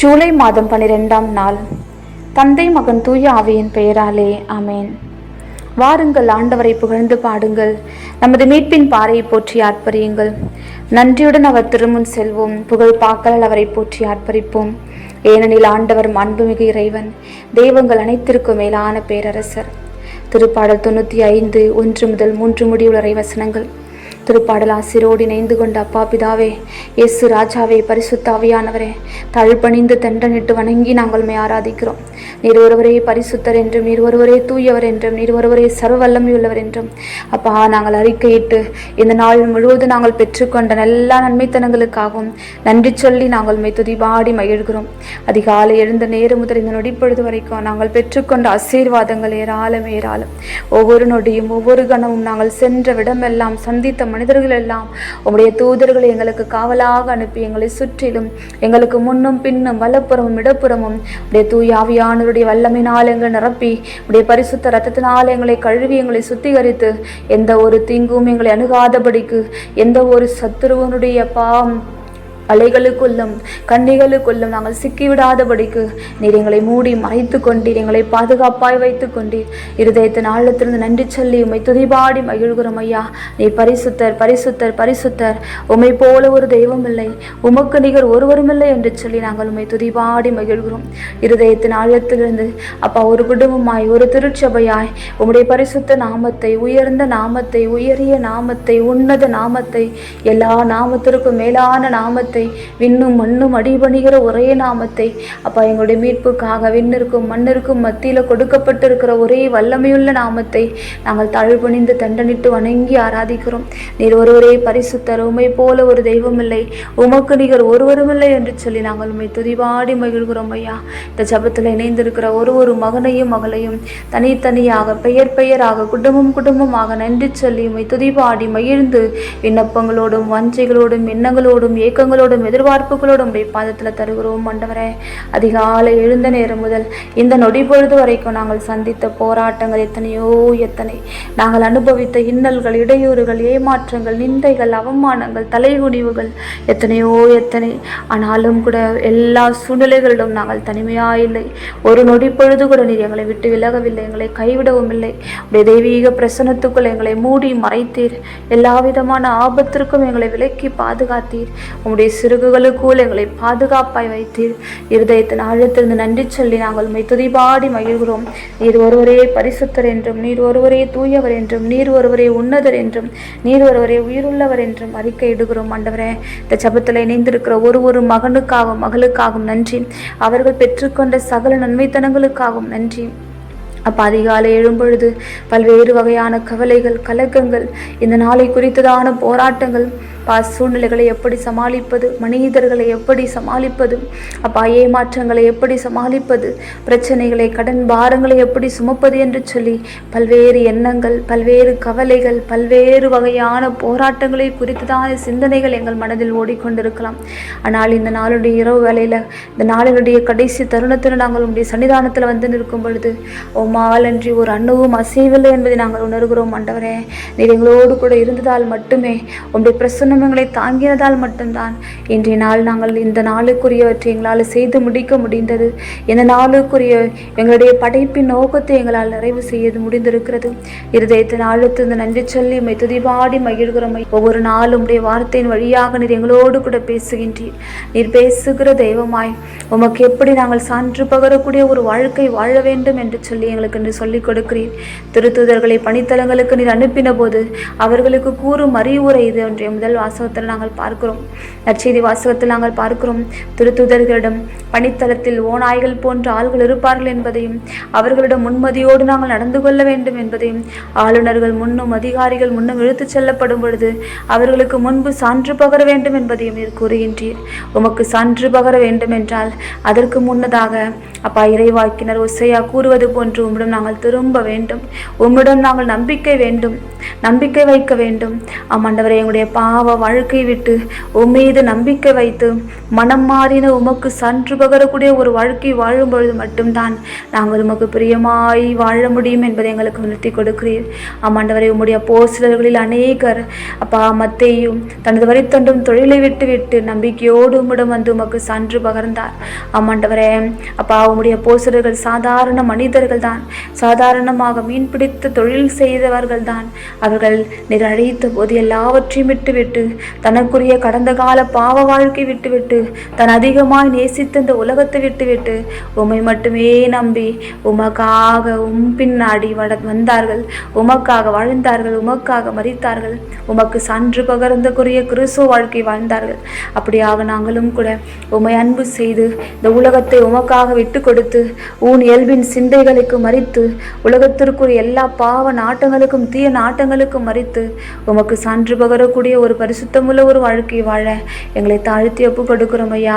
ஜூலை மாதம் பனிரெண்டாம் நாள். தந்தை மகன் தூய ஆவியின் பெயராலே ஆமேன். வாருங்கள் ஆண்டவரை புகழ்ந்து பாடுங்கள். நமது மீட்பின் பாறையை போற்றி ஆர்ப்பரியுங்கள். நன்றியுடன் அவர் திருமுன் செல்வோம். புகழ் பாக்கலால் அவரை போற்றி ஆர்ப்பரிப்போம். ஏனெனில் ஆண்டவர் அன்புமிகு இறைவன் தெய்வங்கள் அனைத்திற்கும் மேலான பேரரசர். திருப்பாடல் தொண்ணூற்றி ஐந்து ஒன்று முதல் மூன்று முடிவுள்ள வசனங்கள். திருப்பாடல் ஆசிரோடு இணைந்து கொண்ட அப்பா பிதாவே இயேசு ராஜாவே பரிசுத்தாவியானவரே தழுப்பணிந்து தண்டனிட்டு வணங்கி நாங்கள் மே ஆராதிக்கிறோம். நீர் ஒருவரே பரிசுத்தர் என்றும் நீர் ஒருவரே தூயவர் என்றும் நீர் ஒருவரே சர்வவல்லமை உள்ளவர் என்றும். அப்பா நாங்கள் அறிக்கையிட்டு இந்த நாள் முழுவதும் நாங்கள் பெற்றுக்கொண்ட எல்லா நன்மைத்தனங்களுக்காகவும் நன்றி சொல்லி நாங்கள் மை துதிபாடி மகிழ்கிறோம். அதிகாலை எழுந்த நேரம் முதல் இந்த நொடிப்பொழுது வரைக்கும் நாங்கள் பெற்றுக்கொண்ட ஆசீர்வாதங்கள் ஏராளம் ஏராளம். ஒவ்வொரு நொடியும் ஒவ்வொரு கணமும் நாங்கள் சென்ற விடமெல்லாம் சந்தித்த மனிதர்கள் எல்லாம் உம்முடைய தூதர்களை எங்களுக்கு காவலாக அனுப்பி எங்களை சுற்றிலும் எங்களுக்கு முன்னும் பின்னும் வலப்புறமும் இடப்புறமும் உடைய தூயாவியானவருடைய வல்லமையினால் எங்களை நிரப்பி உடைய பரிசுத்த ரத்தத்தினால் எங்களை கழுவி எங்களை சுத்திகரித்து எந்த ஒரு தீங்கும் எங்களை அணுகாதபடிக்கு எந்த ஒரு சத்துருவனுடைய பாம் வலைகளுக்குள்ளும் கண்ணிகளுக்குள்ளும் நாங்கள் சிக்கிவிடாதபடிக்கு நீர் எங்களை மூடி மறைத்து கொண்டீர் எங்களை பாதுகாப்பாய் வைத்து கொண்டீர். இருதயத்தின் ஆழத்திலிருந்து நன்றி சொல்லி உம்மை துதிபாடி மகிழ்கிறோம் ஐயா. நீ பரிசுத்தர் பரிசுத்தர் பரிசுத்தர். உம்மை போல ஒரு தெய்வம் இல்லை உமக்கு நிகர் ஒருவரும் இல்லை என்று சொல்லி நாங்கள் உம்மை துதிபாடி மகிழ்கிறோம். இருதயத்தின் ஆழத்திலிருந்து அப்பா ஒரு குடும்பமாய் ஒரு திருச்சபையாய் உம்முடைய பரிசுத்த நாமத்தை உயர்ந்த நாமத்தை உயரிய நாமத்தை உன்னத நாமத்தை எல்லா நாமத்திற்கும் மேலான நாமத்தை விண்ணும் மண்ணும் அடிபணிகிற ஒரே நாமத்தை. அப்பா எங்களுடைய மீட்புக்காக விண்ணிற்கும் மண்ணிற்கும் மத்தியில் கொடுக்கப்பட்டிருக்கிற ஒரே வல்லமையுள்ள நாமத்தை நாங்கள் தழுபணிந்து தண்டனிட்டு வணங்கி ஆராதிக்கிறோம். நீர் ஒருவரே பரிசுத்தர் உமை போல ஒரு தெய்வம் இல்லை உமக்கு நிகர் ஒருவருமில்லை என்று சொல்லி நாங்கள் உண்மை துதிபாடி மகிழ்கிறோம் ஐயா. இந்த ஜபத்தில் இணைந்திருக்கிற ஒரு ஒரு மகனையும் மகளையும் தனித்தனியாக பெயர் பெயராக குடும்பம் குடும்பமாக நன்றி சொல்லி உண்மை துதிபாடி மகிழ்ந்து விண்ணப்பங்களோடும் வஞ்சைகளோடும் எண்ணங்களோடும் ஏக்கங்களோடும் எதிர்பார்ப்புகளோடும் உடைய பாதத்தில் தருகிறோம் ஆண்டவரே. அதிகாலை எழுந்த நேரம் முதல் இந்த நொடி பொழுது வரைக்கும் நாங்கள் சந்தித்த போராட்டங்கள் எத்தனையோ எத்தனை. நாங்கள் அனுபவித்த இன்னல்கள் இடையூறுகள் ஏமாற்றங்கள் நிந்தைகள் அவமானங்கள் தலைகுனிவுகள் எத்தனையோ எத்தனை. ஆனாலும் கூட எல்லா சூழ்நிலைகளிலும் நாங்கள் தனிமையாக இல்லை. ஒரு நொடி பொழுது கூட நீர் எங்களை விட்டு விலகவில்லை எங்களை கைவிடவும் இல்லை. உடைய தெய்வீக பிரசனத்துக்குள் எங்களை மூடி மறைத்தீர். எல்லா விதமான ஆபத்திற்கும் எங்களை விலக்கி பாதுகாத்தீர். உங்களுடைய சிறுகுகளுக்குள் எங்களை பாதுகாப்பாய் வைத்து இருதயத்தின் ஆழத்திலிருந்து நன்றி சொல்லி நாங்கள் உண்மை துதிபாடி மகிழ்கிறோம். நீர் ஒருவரே பரிசுத்தர் என்றும் நீர் ஒருவரே தூயவர் என்றும் நீர் ஒருவரே உன்னதர் என்றும் நீர் ஒருவரே உயிருள்ளவர் என்றும் அறிக்கை இடுகிறோம். ஆண்டவரே இந்த சபத்தில் இணைந்திருக்கிற ஒரு ஒரு மகனுக்காகவும் மகளுக்காகவும் நன்றி. அவர்கள் பெற்றுக்கொண்ட சகல நன்மைத்தனங்களுக்காகவும் நன்றி. அப்போ அதிகாலை எழும்பொழுது பல்வேறு வகையான கவலைகள் கலக்கங்கள் இந்த நாளை குறித்ததான போராட்டங்கள் அப்பா சூழ்நிலைகளை எப்படி சமாளிப்பது? மனிதர்களை எப்படி சமாளிப்பது? அப்பா ஏமாற்றங்களை எப்படி சமாளிப்பது? பிரச்சனைகளை கடன் பாரங்களை எப்படி சுமப்பது என்று சொல்லி பல்வேறு எண்ணங்கள் பல்வேறு கவலைகள் பல்வேறு வகையான போராட்டங்களை குறித்ததான சிந்தனைகள் எங்கள் மனதில் ஓடிக்கொண்டிருக்கலாம். ஆனால் இந்த நாளுடைய இரவு வேலையில் இந்த நாளினுடைய கடைசி தருணத்தில் நாங்கள் உங்களுடைய சன்னிதானத்தில் வந்து நிற்கும் பொழுது உமாலன்றி ஒரு அண்ணவும் அசைவில்லை என்பதை நாங்கள் உணர்கிறோம் ஆண்டவரே. நீர் எங்களோடு கூட இருந்ததால் மட்டுமே உங்களுடைய பிரசன்னம் துன்பங்களை தாங்கினதால் மட்டும்தான். இன்றைய நாள் நாங்கள் இந்த நாளுக்குரியவற்றை எங்களால் செய்து முடிக்க முடிந்தது. இந்த நாளுக்குரிய எங்களுடைய படைப்பின் நோக்கத்தை எங்களால் நிறைவு செய்ய முடிந்திருக்கிறது. இருதயத்தின் ஆழத்திலிருந்து நன்றி சொல்லி உண்மை துதிபாடி மகிழ்கிறோம். ஒவ்வொரு நாளும் உடைய வார்த்தையின் வழியாக நீர் எங்களோடு கூட பேசுகின்றீர். நீர் பேசுகிற தெய்வமாய் உமக்கு எப்படி நாங்கள் சான்று பகரக்கூடிய ஒரு வாழ்க்கை வாழ வேண்டும் என்று சொல்லி எங்களுக்கு என்று சொல்லிக் கொடுக்கிறீர். திருத்துதர்களை பணித்தலங்களுக்கு நீர் அனுப்பின போது அவர்களுக்கு கூறும் அறிவுரை இது. ஒன்றைய முதல் வாசகத்தில் நாங்கள் பார்க்கிறோம். நற்செய்தி வாசகத்தில் நாங்கள் பார்க்கிறோம். திருத்துதர்களிடம் பணித்தளத்தில் ஓநாய்கள் போன்ற ஆள்கள் இருப்பார்கள் என்பதையும் அவர்களிடம் முன்மதியோடு நாங்கள் நடந்து கொள்ள வேண்டும் என்பதையும் ஆளுநர்கள் முன்னும் அதிகாரிகள் முன்னும் இழுத்துச் செல்லப்படும் பொழுது அவர்களுக்கு முன்பு சான்று பகர வேண்டும் என்பதையும் நீர் கூறுகின்றீர். உமக்கு சான்று பகர வேண்டும் என்றால் அதற்கு முன்னதாக அப்பா இறைவாக்கினர் ஒசையா கூறுவது போன்று உம்மிடம் நாங்கள் திரும்ப வேண்டும். உம்மிடம் நாங்கள் நம்பிக்கை வேண்டும். நம்பிக்கை வைக்க வேண்டும். ஆமாண்டவரே எங்களுடைய பாவ வாழ்க்கை விட்டு உம்மீது நம்பிக்கை வைத்து மனம் மாறின உமக்கு சன்று பகரக்கூடிய ஒரு வாழ்க்கை வாழும் பொழுது மட்டும்தான் நாங்கள் உமக்கு பிரியமாய் வாழ முடியும் என்பதை எங்களுக்கு உணர்த்தி கொடுக்கிறீர். ஆமாண்டவரை உம்முடைய போஸ்டர்களில் அநேகர் அப்பா மத்தையும் தனது வரித்தண்டும் தொழிலை விட்டு விட்டு நம்பிக்கையோடு உம்மிடம் வந்து உமக்கு சான்று பகர்ந்தார். ஆமாண்டவரே அப்பா உம்முடைய போசடர்கள் சாதாரண மனிதர்கள் தான் சாதாரணமாக மீன் பிடித்து தொழில் செய்தவர்கள் தான் அவர்கள் நீர் போது எல்லாவற்றையும் விட்டுவிட்டு விட்டுவிட்டு தனக்குரிய கடந்த கால பாவ வாழ்க்கை விட்டுவிட்டு தன் அதிகமாய் நேசித்த இந்த உலகத்தை விட்டுவிட்டு உமை மட்டுமே நம்பி உமக்காக உம் பின்னாடி வட வந்தார்கள். உமக்காக வாழ்ந்தார்கள் உமக்காக மறித்தார்கள் உமக்கு சான்று பகர்ந்தக்குரிய கிறிஸ்துவ வாழ்க்கை வாழ்ந்தார்கள். அப்படியாக நாங்களும் கூட உமை அன்பு செய்து இந்த உலகத்தை உமக்காக விட்டு கொடுத்து உன் இயல்பின் சிந்தைகளுக்கு மறித்து உலகத்திற்குரிய எல்லா பாவ நாட்டங்களுக்கும் தீய நாட்டங்களுக்கும் மறித்து உமக்கு சான்று பகரக்கூடிய ஒரு பரிசுத்தமுள்ள ஒரு வாழ்க்கை வாழ எங்களை தாழ்த்தி ஒப்பு கொடுக்கிறோம் ஐயா.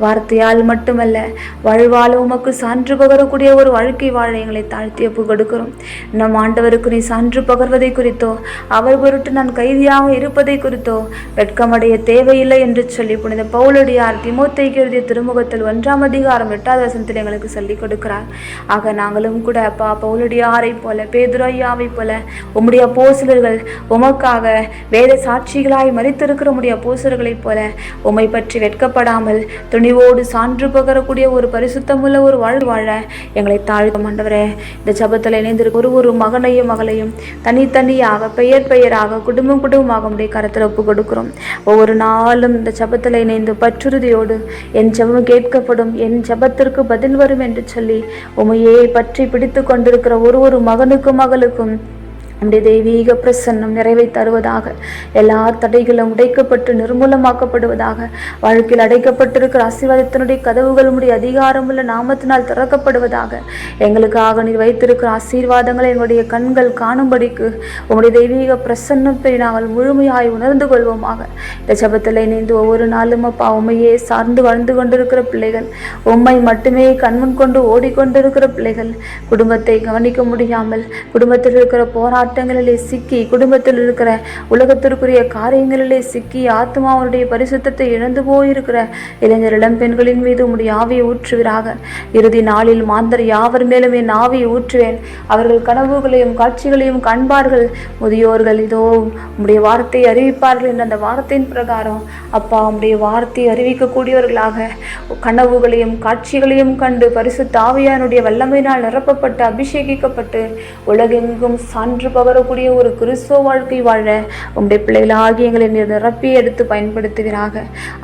வார்த்தையால் மட்டுமல்ல வாழ்வாழ உமக்கு சான்று பகரக்கூடிய ஒரு வாழ்க்கை வாழ எங்களை தாழ்த்தி ஒப்பு கொடுக்கிறோம் நம் ஆண்டவருக்கு நீ சான்று பகர்வதை குறித்தோ அவர் பொருட்டு நான் கைதியாக இருப்பதை குறித்தோ வெட்கமடைய தேவையில்லை என்று சொல்லி புனித பவுலடியார் திமுத்தை எழுதிய திருமுகத்தில் ஒன்றாம் அதிகாரம் எட்டாவது வசனத்தில் எங்களுக்கு சொல்லிக் கொடுக்கிறார். ஆக நாங்களும் கூட அப்பா பவுலடியாரை போல பேதுரையாவை போல உம்முடைய போசிலர்கள் உமக்காக வேத சாட்சிகளாய் மறித்திருக்கிறமுடைய பூசர்களைப் போசர்களைப் போல உம்மை பற்றி வெட்கப்படாமல் துணிவோடு சான்று பகரக்கூடிய ஒரு பரிசுத்தமுள்ள ஒரு வாழ் வாழ எங்களை தாழ்த்த மாண்டவரே இந்த ஜபத்தில் இணைந்திருக்க ஒரு ஒரு மகனையும் மகளையும் தனித்தனியாக பெயர் பெயராக குடும்பம் குடும்பமாக உடைய கரத்தில் ஒப்பு கொடுக்கிறோம். ஒவ்வொரு நாளும் இந்த ஜபத்தில் இணைந்து பற்றுறுதியோடு என் ஜபம் கேட்கப்படும் என் ஜபத்திற்கு பதில் வரும் என்று சொல்லி உமையை பற்றி பிடித்து கொண்டிருக்கிற ஒரு ஒரு மகனுக்கும் மகளுக்கும் நம்முடைய தெய்வீக பிரசன்னம் நிறைவை தருவதாக எல்லா தடைகளும் உடைக்கப்பட்டு நிர்மூலமாக்கப்படுவதாக வாழ்க்கையில் அடைக்கப்பட்டிருக்கிற ஆசீர்வாதத்தினுடைய கதவுகளுடைய அதிகாரமுள்ள நாமத்தினால் திறக்கப்படுவதாக எங்களுக்காக நீர் வைத்திருக்கிற ஆசீர்வாதங்களை எங்களுடைய கண்கள் காணும்படிக்கு உங்களுடைய தெய்வீக பிரசன்னத்தை நாங்கள் முழுமையாய் உணர்ந்து கொள்வோமாக. இந்த ஜபத்தில் இணைந்து ஒவ்வொரு நாளும் அப்பா உண்மையே சார்ந்து வாழ்ந்து கொண்டிருக்கிற பிள்ளைகள் உம்மை மட்டுமே கண்முன் கொண்டு ஓடிக்கொண்டிருக்கிற பிள்ளைகள் குடும்பத்தை கவனிக்க முடியாமல் குடும்பத்தில் இருக்கிற போராட்டம் ஆட்டங்களிலே சிக்கி குடும்பத்தில் இருக்கிற உலகத்திற்குரிய காரியங்களிலே சிக்கி ஆத்மாவுடைய பரிசுத்தத்தை இழந்து போயிருக்கிற இளைஞர் இளம் பெண்களின் மீது உம்முடைய ஆவியை ஊற்றுவீராக. இறுதி நாளில் மாந்தர் யாவர் மேலும் என் ஆவியை ஊற்றுவேன்? அவர்கள் கனவுகளையும் காட்சிகளையும் காண்பார்கள். முதியோர்கள் இதோ உம்முடைய வார்த்தையை அறிவிப்பார்கள் என்ற அந்த வார்த்தையின் பிரகாரம் அப்பா உம்முடைய வார்த்தையை அறிவிக்கக்கூடியவர்களாக கனவுகளையும் காட்சிகளையும் கண்டு பரிசு தாவியானுடைய வல்லமையினால் நிரப்பப்பட்டு அபிஷேகிக்கப்பட்டு உலகெங்கும் சான்று பகரக்கூடிய ஒரு கிறிஸ்துவ வாழ்க்கை வாழ உங்களுடைய பிள்ளைகளாகி எங்களை நீர் நிரப்பி எடுத்து பயன்படுத்துகிறாக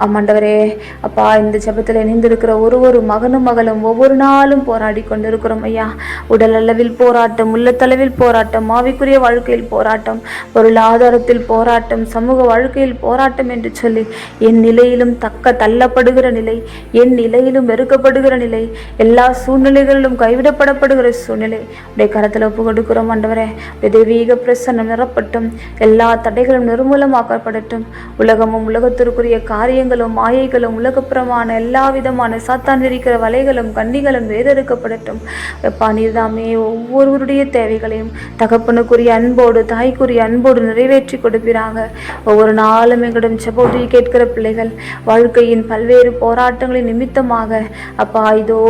ஆமாண்டவரே அப்பா இந்த ஜபத்தில் இணைந்திருக்கிற ஒரு ஒரு மகனும் மகளும் ஒவ்வொரு நாளும் போராடி கொண்டிருக்கிறோம் ஐயா. உடல் அளவில் போராட்டம் உள்ளத்தளவில் போராட்டம் ஆவிக்குரிய வாழ்க்கையில் போராட்டம் பொருளாதாரத்தில் போராட்டம் சமூக வாழ்க்கையில் போராட்டம் என்று சொல்லி என் நிலையிலும் தக்க தள்ளப்படுகிற நிலை என் நிலையிலும் வெறுக்கப்படுகிற நிலை எல்லா சூழ்நிலைகளிலும் கைவிடப்படப்படுகிற சூழ்நிலை உடைய கரத்தில் ஒப்பு கொடுக்கிறோம் ஆண்டவரே. உடைய தெய்வீக பிரசன்னம் நிறப்பட்டும் எல்லா தடைகளும் நிர்மூலமாக்கப்படட்டும். உலகமும் உலகத்திற்குரிய காரியங்களும் மாயைகளும் உலகப்புறமான எல்லா விதமான சாத்தான் இருக்கிற வலைகளும் கண்ணிகளும் வேதெடுக்கப்படட்டும். எப்பா நீர்தாமே ஒவ்வொருவருடைய தேவைகளையும் தகப்பனுக்குரிய அன்போடு தாய்க்குரிய அன்போடு நிறைவேற்றி கொடுப்பீராக. ஒவ்வொரு நாளும் எங்களிடம் செபோதி கேட்கிற பிள்ளைகள் வாழ்க்கையின் பல்வேறு போராட்டங்களின் நிமித்தமாக அப்பா இதோ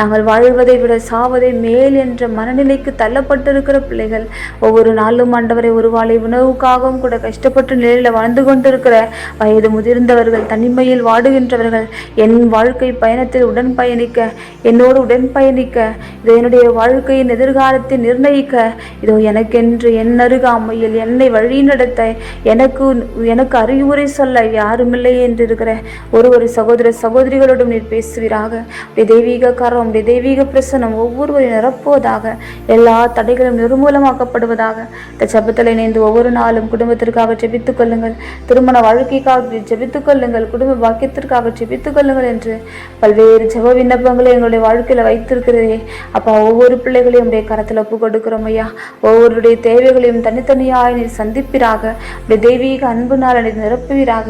நாங்கள் வாழ்வதை விட சாவதை மேல் என்ற மனநிலைக்கு தள்ளப்பட்டிருக்கிற பிள்ளைகள் ஒவ்வொரு நாளும் ஆண்டவரை ஒரு வாழை உணவுக்காகவும் கூட கஷ்டப்பட்டு நிலையில் வாழ்ந்து கொண்டிருக்கிற வயது முதிர்ந்தவர்கள் தனிமையில் வாடுகின்றவர்கள் என் வாழ்க்கை பயணத்தில் உடன் பயணிக்க என்னோடு உடன் பயணிக்க இதோ என்னுடைய வாழ்க்கையின் எதிர்காலத்தை நிர்ணயிக்க இதோ எனக்கென்று என் அருகாமையில் என்னை வழி நடத்த எனக்கு எனக்கு அறிவுரை சொல்ல யாருமில்லை என்று இருக்கிற ஒரு ஒரு சகோதர சகோதரிகளோடும் நீர் பேசுவீராக. உடைய தெய்வீக கரம் உடைய தெய்வீக பிரசனம் ஒவ்வொருவரையும் நிரப்புவதாக எல்லா தடைகளும் நிர்மூலமாக்கப்படுவதாக இந்த ஜபத்தில் இணைந்து ஒவ்வொரு நாளும் குடும்பத்திற்காக ஜெபித்துக் கொள்ளுங்கள். திருமண வாழ்க்கைக்காக ஜெபித்துக் கொள்ளுங்கள். குடும்ப பாக்கியத்திற்காக ஜெபித்துக் கொள்ளுங்கள் என்று பல்வேறு ஜப விண்ணப்பங்களை எங்களுடைய வாழ்க்கையில் வைத்திருக்கிறதே அப்பா ஒவ்வொரு பிள்ளைகளையும் உடைய கரத்தில் ஒப்பு கொடுக்கிறோம் ஐயா. ஒவ்வொருடைய தேவைகளையும் தனித்தனியாக நீர் சந்திப்பீராக. உடைய தெய்வீக அன்புனால் நீர் நிரப்புவீராக.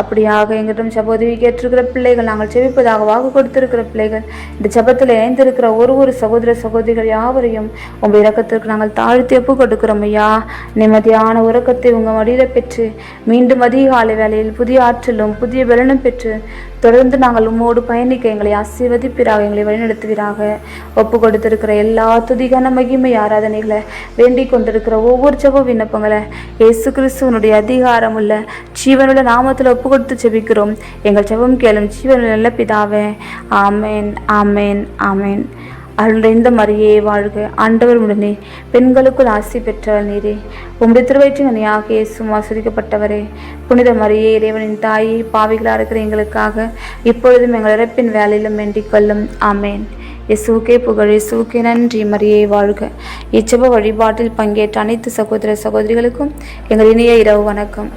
அப்படியாக எங்களிடம் ஜபோதவி கேட்டிருக்கிற பிள்ளைகள் நாங்கள் ஜெபிப்பதாக வாக்கு கொடுத்திருக்கிற பிள்ளைகள் இந்த ஜபத்தில் இணைந்திருக்கிற ஒரு ஒரு சகோதர சகோதரிகள் யாவரையும் உங்கள் இறக்கத்திற்கு நாங்கள் தாழ்த்தி ஒப்பு கொடுக்குறோம் ஐயா நிம்மதியான உறக்கத்தை உங்கள் மடியில் பெற்று மீண்டும் அதிகாலை வேலையில் புதிய ஆற்றலும் புதிய பலனும் பெற்று தொடர்ந்து நாங்கள் உம்மோடு பயணிக்க எங்களை ஆசீர்வதிப்பிறாக எங்களை வழிநடத்துவீராக. ஒப்பு கொடுத்திருக்கிற எல்லா துதிகான மகிமை ஆராதனைகளை வேண்டிக் கொண்டிருக்கிற ஒவ்வொரு ஜெப விண்ணப்பங்களை இயேசு கிறிஸ்துவனுடைய அதிகாரம் உள்ள ஜீவனுள்ள நாமத்தில் ஒப்பு கொடுத்து ஜெபிக்கிறோம். எங்கள் ஜெபம் கேளும் ஜீவனுள்ள நல்ல பிதாவே. ஆமேன் ஆமேன் ஆமேன். அருளைந்த மரியே வாழ்க. ஆண்டவர் உடனே பெண்களுக்குள் ஆசி பெற்றவர் நீரே. உம்முடைய திருவயிற்றின் அணியாக இயேசும் ஆசிரிக்கப்பட்டவரே புனித மரியே இறைவனின் தாயே பாவிகளாக இருக்கிற எங்களுக்காக இப்பொழுதும் எங்கள் இறப்பின் வேலையிலும் வேண்டிக் கொள்ளும். ஆமேன். இயேசுக்கே புகழ் இயேசுக்கே நன்றி மரியே வாழ்க. இச்சப வழிபாட்டில் பங்கேற்ற அனைத்து சகோதர சகோதரிகளுக்கும் எங்கள் இணைய இரவு வணக்கம்.